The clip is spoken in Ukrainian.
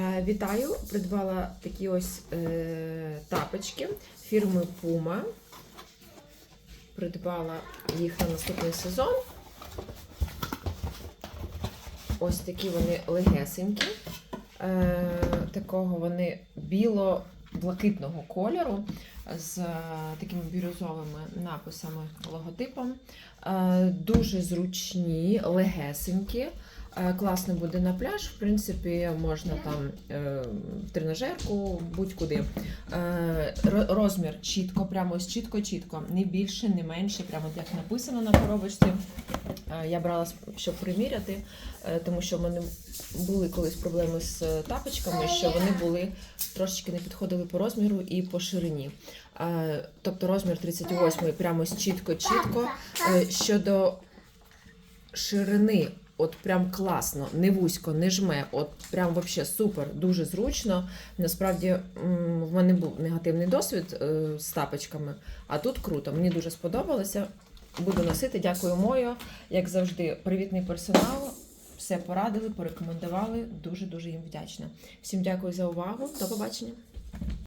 Е, Вітаю! Придбала такі ось е, тапочки фірми Puma. Придбала їх на наступний сезон. Ось такі вони легесенькі. Е, такого вони біло-блакитного кольору з е, такими бірюзовими написами логотипом. Е, дуже зручні, легесенькі. Е, Класно буде на пляж, в принципі, можна там е, в тренажерку, будь-куди. Е, розмір чітко, прямо ось чітко-чітко, не більше, не менше, прямо як написано на коробочці. Я брала, щоб приміряти, тому що в мене були колись проблеми з тапочками, що вони були трошечки не підходили по розміру і по ширині. Тобто розмір 38 прямо чітко-чітко. Щодо ширини, от прям класно, не вузько, не жме, от прям вообще супер, дуже зручно. Насправді в мене був негативний досвід е, з тапочками, а тут круто. Мені дуже сподобалося. Буду носити, дякую мою. Як завжди, привітний персонал. Все порадили, порекомендували. Дуже дуже їм вдячна. Всім дякую за увагу. До побачення.